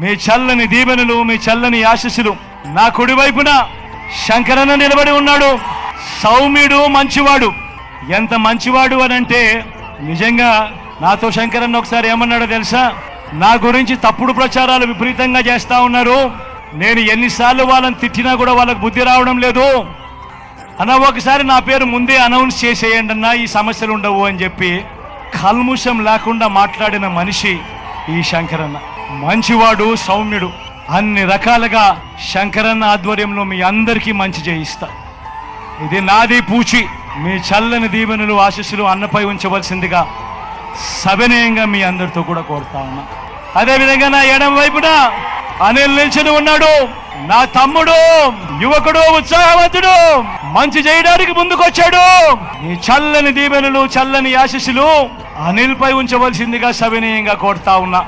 మీ చల్లని దీవెనలు మీ చల్లని ఆశీస్సులు నా కుడి వైపున శంకరన్న నిలబడి ఉన్నాడు. సౌమ్యుడు మంచివాడు. ఎంత మంచివాడు అని అంటే నిజంగా నాతో శంకరన్న ఒకసారి ఏమన్నాడో తెలుసా? నా గురించి తప్పుడు ప్రచారాలు విపరీతంగా చేస్తా ఉన్నారు. నేను ఎన్నిసార్లు వాళ్ళని తిట్టినా కూడా వాళ్ళకి బుద్ధి రావడం లేదు. అన్న ఒకసారి నా పేరు ముందే అనౌన్స్ చేసేయండి అన్న ఈ సమస్యలు ఉండవు అని చెప్పి కల్ముషం లేకుండా మాట్లాడిన మనిషి ఈ శంకరన్న. మంచివాడు సౌమ్యుడు. అన్ని రకాలుగా శంకరన్న ఆధ్వర్యంలో మీ అందరికీ మంచి చేయిస్తా. ఇది నాది పూచి. మీ చల్లని దీవెనలు ఆశీస్సులు అన్నపై ఉంచవలసిందిగా సవినయంగా మీ అందరితో కూడా కోరుతా ఉన్నా. అదేవిధంగా నా ఎడం వైపున అనిల్ నిల్చుని ఉన్నాడు. నా తమ్ముడు యువకుడు ఉత్సాహవంతుడు మంచి చేయడానికి ముందుకొచ్చాడు. ఈ చల్లని దీవెనలు చల్లని ఆశీస్సులు అనిల్ పై ఉంచవలసిందిగా సవినయంగా కోరుతా ఉన్నా.